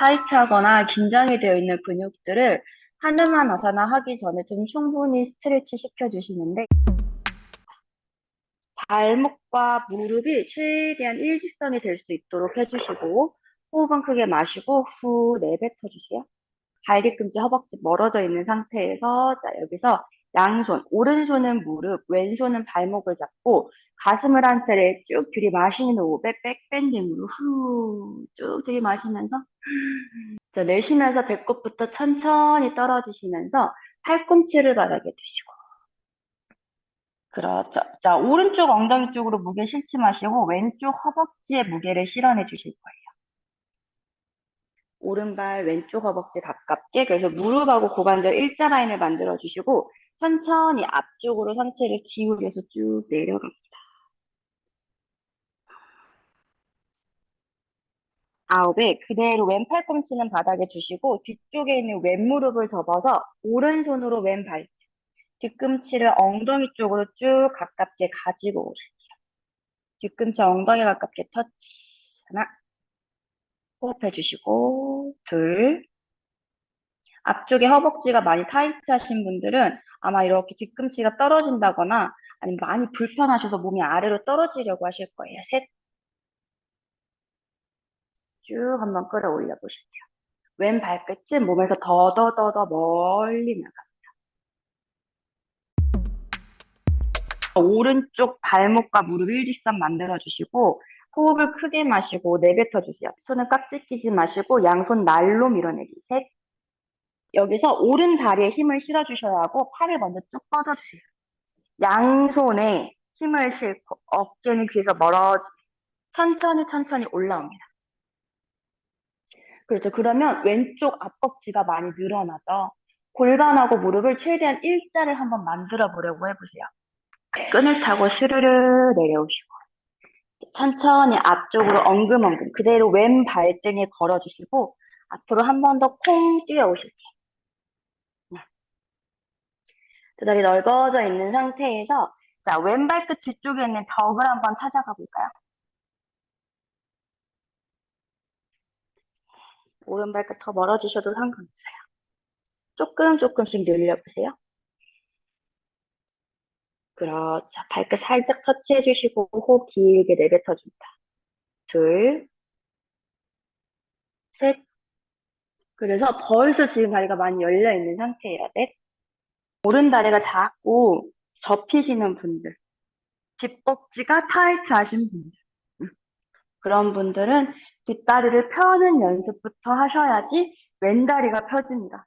타이트하거나 긴장이 되어 있는 근육들을 하나만 아사나 하기 전에 좀 충분히 스트레치 시켜주시는데 발목과 무릎이 최대한 일직선이 될 수 있도록 해주시고 호흡은 크게 마시고 후 내뱉어주세요. 발뒤 꿈치 허벅지 멀어져 있는 상태에서 자 여기서 양손 오른손은 무릎 왼손은 발목을 잡고 가슴을 한 차례 쭉 들이마시는 호흡에 백밴딩으로 후 쭉 들이마시면서 자, 내쉬면서 배꼽부터 천천히 떨어지시면서 팔꿈치를 바닥에 두시고 그렇죠. 자, 오른쪽 엉덩이 쪽으로 무게 실지 마시고 왼쪽 허벅지에 무게를 실어내 주실 거예요. 오른발 왼쪽 허벅지 가깝게 그래서 무릎하고 고관절 일자 라인을 만들어 주시고 천천히 앞쪽으로 상체를 기울여서 쭉 내려갑니다. 아홉에 그대로 왼 팔 꿈치는 바닥에 두시고 뒤쪽에 있는 왼 무릎을 접어서 오른손으로 왼 발, 뒤꿈치를 엉덩이 쪽으로 쭉 가깝게 가지고 오실게요. 뒤꿈치 엉덩이 가깝게 터치. 하나. 호흡해 주시고, 둘. 앞쪽에 허벅지가 많이 타이트하신 분들은 아마 이렇게 뒤꿈치가 떨어진다거나 아니면 많이 불편하셔서 몸이 아래로 떨어지려고 하실 거예요. 셋. 쭉 한번 끌어올려 보실게요. 왼 발끝은 몸에서 더더더더 멀리 나갑니다. 오른쪽 발목과 무릎 일직선 만들어 주시고 호흡을 크게 마시고 내뱉어 주세요. 손은 깍지 끼지 마시고 양손 날로 밀어내기. 셋. 여기서 오른 다리에 힘을 실어 주셔야 하고 팔을 먼저 쭉 뻗어 주세요. 양손에 힘을 실고 어깨는 귀에서 멀어지 천천히 천천히 올라옵니다. 그렇죠. 그러면 왼쪽 앞벅지가 많이 늘어나죠. 골반하고 무릎을 최대한 일자를 한번 만들어 보려고 해보세요. 끈을 타고 스르르 내려오시고 천천히 앞쪽으로 엉금엉금 그대로 왼 발등에 걸어주시고 앞으로 한 번 더 콩 뛰어오실게요. 두 다리 넓어져 있는 상태에서 자 왼발 끝 뒤쪽에 있는 벽을 한번 찾아가 볼까요? 오른발 끝 더 멀어지셔도 상관없어요. 조금 조금씩 늘려보세요. 그렇죠. 발끝 살짝 터치해 주시고 호흡 길게 내뱉어 줍니다. 둘, 셋. 그래서 벌써 지금 다리가 많이 열려 있는 상태예요. 넷. 오른 다리가 자꾸 접히시는 분들. 뒷벅지가 타이트하신 분들. 음. 그런 분들은 뒷다리를 펴는 연습부터 하셔야지 왼다리가 펴집니다.